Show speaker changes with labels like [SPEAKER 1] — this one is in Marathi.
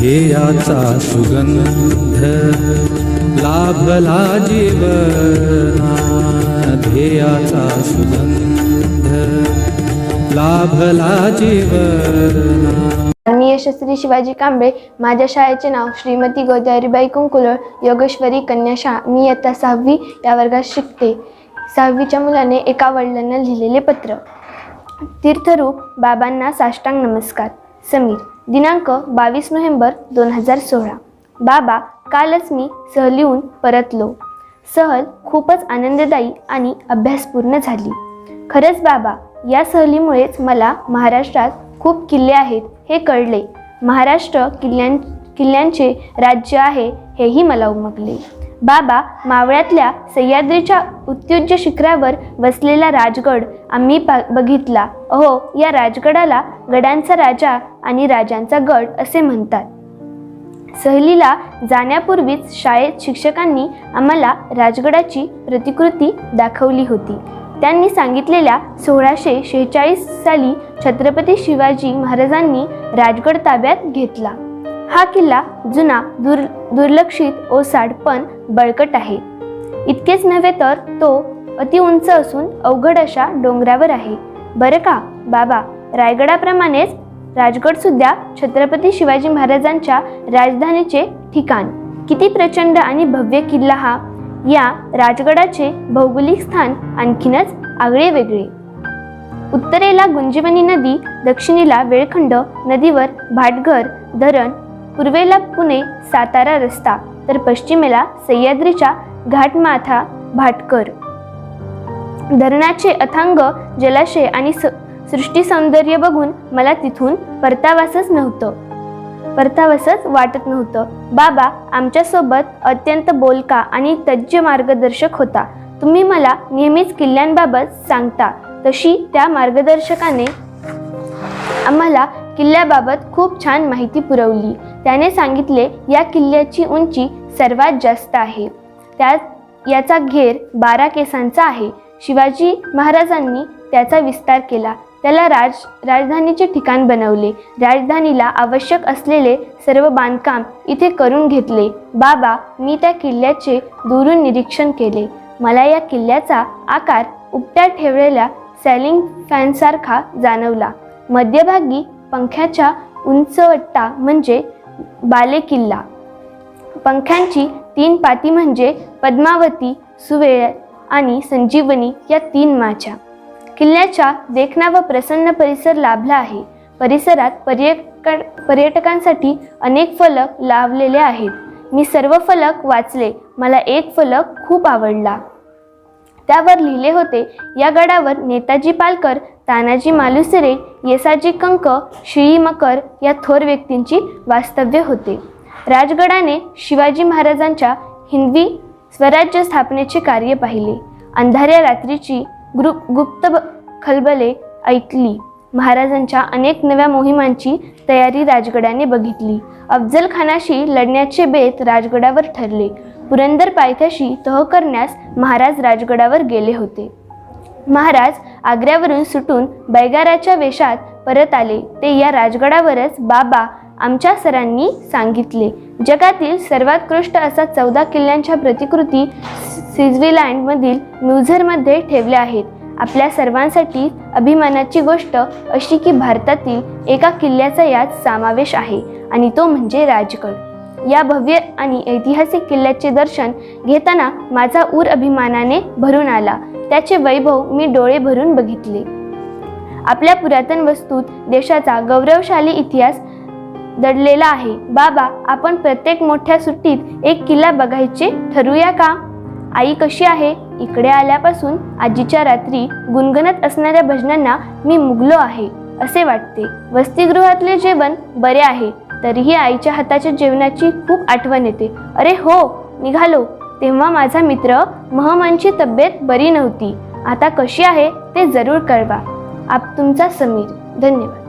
[SPEAKER 1] ध्येयाचा सुगंध. लाभला जीवना ध्येयाचा सुगंध. लाभला जीवना
[SPEAKER 2] मी यशस्वी शिवाजी कांबळे माझ्या शाळेचे नाव श्रीमती गोदावरीबाई कुंकुलर योगेश्वरी कन्या शाळा. मी इयत्ता सहावी या वर्गात शिकते. सहावीच्या मुलाने एका वडिलांना लिहिलेले पत्र. तीर्थरूप बाबांना साष्टांग नमस्कार. समीर. दिनांक बावीस नोव्हेंबर दोन हजार सोळा. बाबा कालच मी सहलीहून परतलो. सहल खूपच आनंददायी आणि अभ्यासपूर्ण झाली. खरंच बाबा या सहलीमुळेच मला महाराष्ट्रात खूप किल्ले आहेत हे कळले. महाराष्ट्र किल्ल्यां किल्ल्यांचे राज्य आहे हेही मला उमगले. बाबा मावळ्यातल्या सह्याद्रीच्या उत्युज्य शिखरावर वसलेला राजगड आम्ही पा बघितला. अहो या राजगडाला गडांचा राजा आणि राजांचा गड असे म्हणतात. सहलीला जाण्यापूर्वीच शाळेत शिक्षकांनी आम्हाला राजगडाची प्रतिकृती दाखवली होती. त्यांनी सांगितलेल्या सोळाशे शेहेचाळीस साली छत्रपती शिवाजी महाराजांनी राजगड ताब्यात घेतला. हा किल्ला जुना दुर् दुर्लक्षित ओसाड पण बळकट आहे. इतकेच नव्हे तर तो अति उंच असून अवघड अशा डोंगरावर आहे. बरं का बाबा? रायगडाप्रमाणेच राजगड सुद्धा छत्रपती शिवाजी महाराजांच्या राजधानीचे ठिकाण. किती प्रचंड आणि भव्य किल्ला हा. या राजगडाचे भौगोलिक स्थान आणखीनच आगळे वेगळे उत्तरेला गुंजवणी नदी दक्षिणेला वेळखंड नदीवर भाटघर धरण पूर्वेला पुणे सातारा रस्ता. तर पश्चिमेला सह्याद्रीच्या घाटमाथा भाटकर. धरणाचे अथांग जलाशय आणि स सृष्टी सौंदर्य बघून मला तिथून परतावासच नव्हतं. परतावासच वाटत नव्हतं. बाबा आमच्यासोबत अत्यंत बोलका आणि तज्ज्य मार्गदर्शक होता. तुम्ही मला नेहमीच किल्ल्यांबाबत सांगता तशी त्या मार्गदर्शकाने आम्हाला किल्ल्याबाबत खूप छान माहिती पुरवली. त्याने सांगितले या किल्ल्याची उंची सर्वात जास्त आहे. त्यात याचा घेर बारा केसांचा आहे. शिवाजी महाराजांनी त्याचा विस्तार केला. त्याला राज राजधानीचे ठिकाण बनवले. राजधानीला आवश्यक असलेले सर्व बांधकाम इथे करून घेतले. बाबा मी त्या किल्ल्याचे दुरून निरीक्षण केले. मला या किल्ल्याचा आकार उपट्या ठेवलेल्या सॅलिंग फॅनसारखा जाणवला. मध्यभागी पंख्याच्या उंचवट्टा म्हणजे बालेकिल्ला. पंख्यांची तीन पाती म्हणजे पद्मावती सुवेळ आणि संजीवनी या तीन माझ्या किल्ल्याच्या देखणा व प्रसन्न परिसर लाभला आहे. परिसरात पर्यटक पर्यटकांसाठी अनेक फलक लावलेले आहेत. मी सर्व फलक वाचले. मला एक फलक खूप आवडला. त्यावर लिहिले होते या गडावर नेताजी पालकर तानाजी मालुसरे येसाजी कंक शिळी मकर या थोर व्यक्तींची वास्तव्य होते. राजगडाने शिवाजी महाराजांच्या हिंदवी स्वराज्य स्थापनेचे कार्य पाहिले. अंधाऱ्या रात्रीची ग्रु गुप्त खलबले ऐकली. महाराजांच्या अनेक नव्या मोहिमांची तयारी राजगडाने बघितली. अफजल खानाशी लढण्याचे बेत राजगडावर ठरले. पुरंदर पायथ्याशी तह करण्यास महाराज राजगडावर गेले होते. महाराज आग्र्यावरून सुटून बैगाराच्या वेशात परत आले. ते या राजगडावरच बाबा आमच्या सरांनी सांगितले. जगातील सर्वोत्कृष्ट असा चौदा किल्ल्यांच्या प्रतिकृती स्वित्झर्लंडमधील म्युझरमध्ये ठेवल्या आहेत. आपल्या सर्वांसाठी अभिमानाची गोष्ट अशी की भारतातील एका किल्ल्याचा यात समावेश आहे आणि तो म्हणजे राजगड. या भव्य आणि ऐतिहासिक किल्ल्याचे दर्शन घेताना माझा ऊर अभिमानाने भरून आला. त्याचे वैभव मी डोळे भरून बघितले. आपल्या पुरातन वस्तूत देशाचा गौरवशाली इतिहास दडलेला आहे. बाबा आपण प्रत्येक मोठ्या सुट्टीत एक किल्ला बघायचे ठरवूया का? आई कशी आहे? इकडे आल्यापासून आजीच्या रात्री गुणगणत असणाऱ्या भजनांना मी मुगलो आहे असे वाटते. वसतिगृहातले जेवण बरे आहे तरीही आईच्या हाताच्या जेवणाची खूप आठवण येते. अरे हो निघालो. तेव्हा माझा मित्र महमनची तब्येत बरी नव्हती. आता कशी आहे ते जरूर कळवा. आप तुमचा समीर. धन्यवाद.